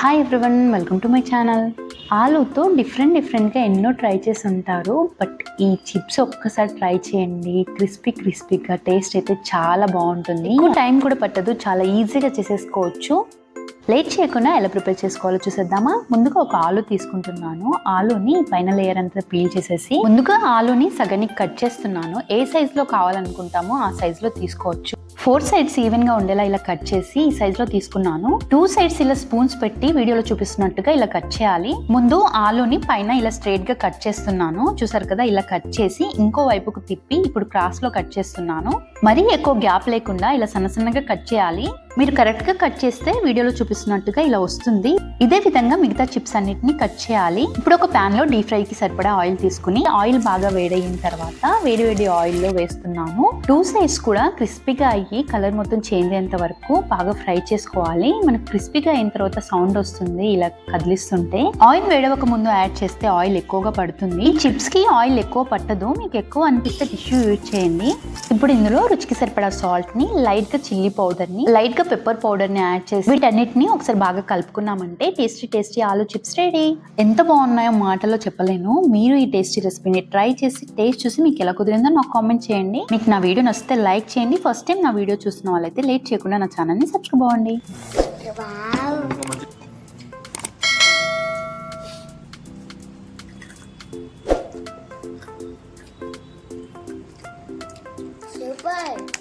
Hi everyone welcome to my channel ఆలూతో different డిఫరెంట్గా ఎన్నో try చేసి ఉంటారు. బట్ ఈ చిప్స్ ఒక్కసారి ట్రై చేయండి. క్రిస్పీ క్రిస్పీగా టేస్ట్ అయితే చాలా బాగుంటుంది. టైం కూడా పట్టదు. చాలా ఈజీగా చేసేసుకోవచ్చు. లేట్ చేయకుండా ఎలా ప్రిపేర్ చేసుకోవాలో చూసేద్దామా? ముందుగా ఒక ఆలు తీసుకుంటున్నాను. ఆలుని పైన లేయర్ అంతా పీల్ చేసేసి ముందుగా ఆలుని సగానికి కట్ చేస్తున్నాను. ఏ సైజ్లో కావాలనుకుంటామో ఆ సైజ్లో తీసుకోవచ్చు. ఫోర్ సైడ్స్ ఈవెన్గా ఉండేలా ఇలా కట్ చేసి ఈ సైజ్లో తీసుకున్నాను. టూ సైడ్స్ ఇలా స్పూన్స్ పెట్టి వీడియోలో చూపిస్తున్నట్టుగా ఇలా కట్ చేయాలి. ముందు ఆలుని పైన ఇలా స్ట్రైట్గా కట్ చేస్తున్నాను. చూసారు కదా ఇలా కట్ చేసి ఇంకో వైపుకు తిప్పి ఇప్పుడు క్రాస్లో కట్ చేస్తున్నాను. మరీ ఎక్కువ గ్యాప్ లేకుండా ఇలా సన్న సన్నగా కట్ చేయాలి. మీరు కరెక్ట్గా కట్ చేస్తే వీడియోలో చూపిస్తున్నట్టుగా ఇలా వస్తుంది. ఇదే విధంగా మిగతా చిప్స్ అన్నిటిని కట్ చేయాలి. ఇప్పుడు ఒక ప్యాన్లో డీప్ ఫ్రై కి సరిపడా ఆయిల్ తీసుకుని ఆయిల్ బాగా వేడయిన తర్వాత వేడి వేడి ఆయిల్లో వేస్తున్నాను టూ సైడ్స్ కూడా క్రిస్పీగా అయ్యి కలర్ మొత్తం చేంజ్ అయ్యేంత వరకు బాగా ఫ్రై చేసుకోవాలి. మనకు క్రిస్పీగా అయిన తర్వాత సౌండ్ వస్తుంది ఇలా కదిలిస్తుంటే. ఆయిల్ వేడవక ముందు యాడ్ చేస్తే ఆయిల్ ఎక్కువగా పడుతుంది. ఈ చిప్స్కి ఆయిల్ ఎక్కువ పట్టదు మీకు ఎక్కువ అనిపిస్తే టిష్యూ యూజ్ చేయండి. ఇప్పుడు ఇందులో రుచికి సరిపడా సాల్ట్ని లైట్గా చిల్లీ పౌడర్ని లైట్గా పెప్పర్ పౌడర్ని యాడ్ చేసి వీటన్నిటిని ఒకసారి బాగా కలుపుకున్నామంటే tasty tasty aloo chips ready. ఎంత బాగున్నాయో మాటలో చెప్పలేను. మీరు ఈ టేస్టీ రెసిపీని ట్రై చేసి టేస్ట్ చూసి మీకు ఎలా కుదిరిందో నాకు కామెంట్ చేయండి. మీకు నా వీడియో నచ్చితే లైక్ చేయండి. ఫస్ట్ టైం నా వీడియో చూసిన వాళ్ళైతే లేట్ చేయకుండా నా ఛానల్ని సబ్స్క్రైబ్ అవ్వండి. Bye.